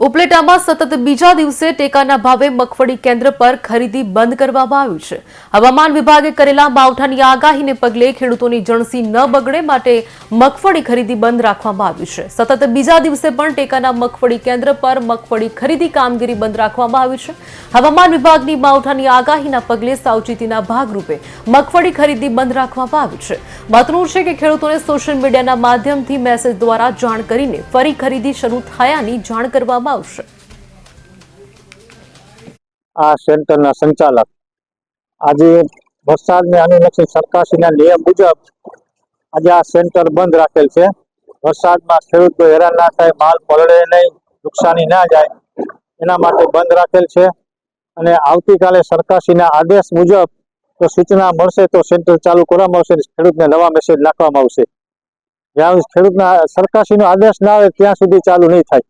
ઉપલેટામાં સતત બીજા દિવસે ટેકાના ભાવે મગફળી કેન્દ્ર પર ખરીદી બંધ કરવામાં આવી છે. હવામાન વિભાગે કરેલા માવઠાની આગાહીને પગલે ખેડૂતોની જણસી ન બગડે માટે મગફળી ખરીદી બંધ રાખવામાં આવી છે. સતત બીજા દિવસે પણ ટેકાના મગફળી કેન્દ્ર પર મગફળી ખરીદી કામગીરી બંધ રાખવામાં આવી છે. હવામાન વિભાગની માવઠાની આગાહીના પગલે સાવચેતીના ભાગરૂપે મગફળી ખરીદી બંધ રાખવામાં આવી છે. મહત્વનું છે કે ખેડૂતોને સોશિયલ મીડિયાના માધ્યમથી મેસેજ દ્વારા જાણ કરીને ફરી ખરીદી શરૂ થયાની જાણ કરવામાં આવશે આ સેન્ટરના સંચાલક. આજે વરસાદને અનુલક્ષી સરકારશ્રીના નિયમ મુજબ આજે આ સેન્ટર બંધ રાખેલ છે. વરસાદમાં ખેડૂતો હેરાન ના થાય, માલ પલળે નહીં, નુકસાની ના જાય, એના માટે બંધ રાખેલ છે. અને આવતીકાલે સરકારશ્રીના આદેશ મુજબ જો સૂચના મળશે તો સેન્ટર ચાલુ કરવામાં આવશે ખેડૂતને નવા મેસેજ નાખવામાં આવશે. જ્યાં ખેડૂતના, સરકારશ્રીનો આદેશ ના આવે ત્યાં સુધી ચાલુ નહીં થાય.